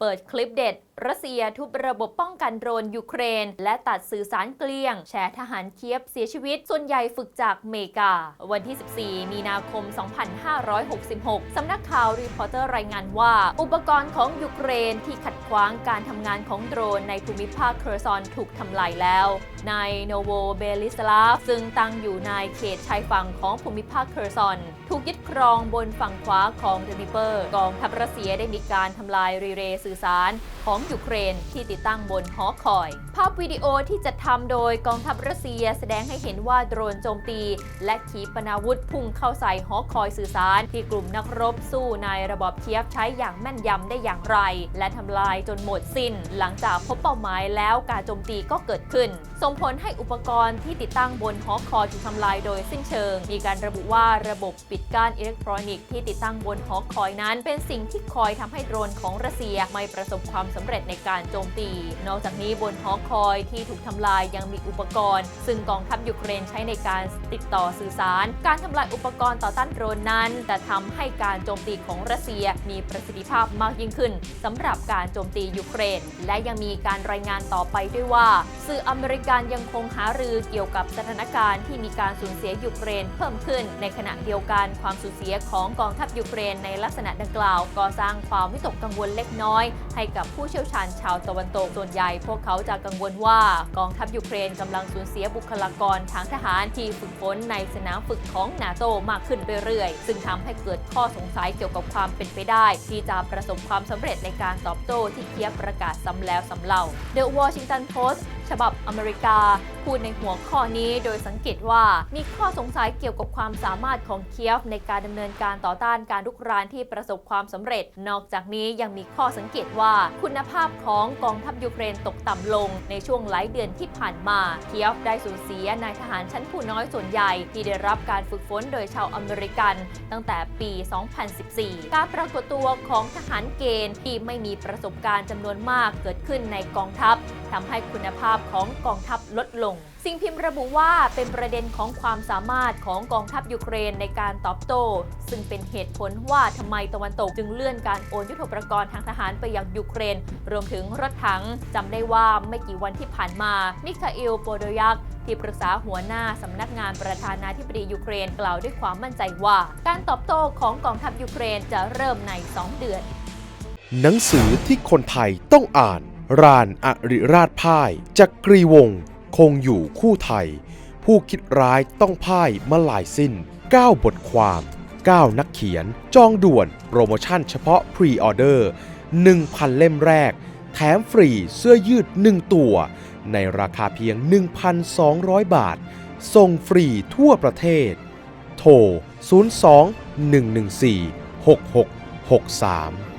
เปิดคลิปเด็ด รัสเซียทุบระบบป้องกันโดรนยูเครน และตัดสื่อสารเกลี้ยง แชร์ทหารเคียฟเสียชีวิต ส่วนใหญ่ฝึกจากเมกา วันที่ 14 มีนาคม 2566 สำนักข่าวรีพอร์เตอร์รายงานว่า อุปกรณ์ของยูเครนที่ขัดขวางการทำงานของโดรนในภูมิภาคเคอร์ซอนถูกทำลายแล้ว ในโนโวเบลิสลาฟซึ่งตั้งอยู่ในเขตชายฝั่งของภูมิภาคเคอร์ซอน ถูกยึดครองบนฝั่งขวาของเดนิเปอร์ กองทัพรัสเซียได้มีการทำลายรีเรย์สื่อสารของยูเครนที่ติดตั้งบนหอคอย ภาพวิดีโอที่จัดทำโดยกองทัพรัสเซียแสดงให้เห็นว่าโดรนโจมตี และขีปนาวุธพุ่งเข้าใส่หอคอยสื่อสาร ที่กลุ่มนักรบสู้ในระบอบเคียฟใช้อย่างแม่นยำได้อย่างไร และทำลายจนหมดสิ้น หลังจากพบเป้าหมายแล้วการโจมตีก็เกิดขึ้น ส่งผลให้อุปกรณ์ที่ติดตั้งบนหอคอยถูกทำลายโดยสิ้นเชิง มีการระบุว่าระบบปิดกั้นอิเล็กทรอนิกส์ที่ติดตั้งบนหอคอยนั้น เป็นสิ่งที่คอยทำให้โดรนของรัสเซียไม่ประสบความสำเร็จในการโจมตี นอกจากนี้บนหอคอยที่ถูกทำลายยังมีอุปกรณ์ ซึ่งกองทัพยูเครนใช้ในการติดต่อสื่อสาร การทำลายอุปกรณ์ต่อต้านโดรนนั้นแต่ทำให้การโจมตีของรัสเซียมีประสิทธิภาพมากยิ่งขึ้นสำหรับการโจมตียูเครน และยังมีการรายงานต่อไปด้วยว่า สื่ออเมริกันยังคงหารือเกี่ยวกับสถานการณ์ที่มีการสูญเสียยูเครนเพิ่มขึ้น ในขณะเดียวกันความสูญเสียของกองทัพยูเครนในลักษณะดังกล่าว ก็สร้างความวิตกกังวลเล็กน้อย ให้กับผู้เชี่ยวชาญชาวตะวันตก ส่วนใหญ่พวกเขาจะกังวลว่ากองทัพยูเครนกำลังสูญเสียบุคลากรทางทหารที่ฝึกฝนในสนามฝึกของนาโตมากขึ้นเรื่อยๆ ซึ่งทำให้เกิดข้อสงสัยเกี่ยวกับความเป็นไปได้ ที่จะประสบความสำเร็จในการตอบโต้ที่เคียบประกาศซ้ำแล้วซ้ำเล่า The Washington Post ฉบับอเมริกา พูดในหัวข้อนี้โดยสังเกตว่ามีข้อสงสัยเกี่ยวกับความสามารถของเคียฟในการดำเนินการต่อต้านการลุกรานที่ประสบความสำเร็จ นอกจากนี้ยังมีข้อสังเกตว่าคุณภาพของกองทัพยูเครนตกต่ำลงในช่วงหลายเดือนที่ผ่านมาเคียฟได้สูญเสียนายทหารชั้นผู้น้อยส่วนใหญ่ ที่ได้รับการฝึกฝนโดยชาวอเมริกัน ตั้งแต่ปี 2014 การปรากฏตัวของทหารเกณฑ์ที่ไม่มีประสบการณ์จำนวนมากเกิดขึ้นในกองทัพทำให้คุณภาพของกองทัพลดลง สิ่งพิมพ์ระบุว่าเป็นประเด็นของความสามารถของกองทัพยูเครนในการตอบโต้ ซึ่งเป็นเหตุผลว่าทำไมตะวันตกจึงเลื่อนการโอนยุทโธปกรณ์ทางทหารไปยังยูเครนรวมถึงรถถังจำได้ว่าไม่กี่วันที่ผ่านมา มิคาเอลโปโดยักที่ปรึกษาหัวหน้าสำนักงานประธานาธิบดียูเครนกล่าวด้วยความมั่นใจว่า การตอบโต้ของกองทัพยูเครนจะเริ่มใน 2 เดือน หนังสือที่คนไทยต้องอ่าน รานอริราชพ่ายจักรีวงศ์คงอยู่คู่ไทย ผู้คิดร้ายต้องพ่ายมาลายสิ้น 9 บทความ 9 นักเขียน จองด่วน โปรโมชั่นเฉพาะพรีออเดอร์ 1,000 เล่มแรก แถมฟรีเสื้อยืด 1 ตัว ในราคาเพียง 1,200 บาท ส่งฟรีทั่วประเทศ โทร 02 114 6663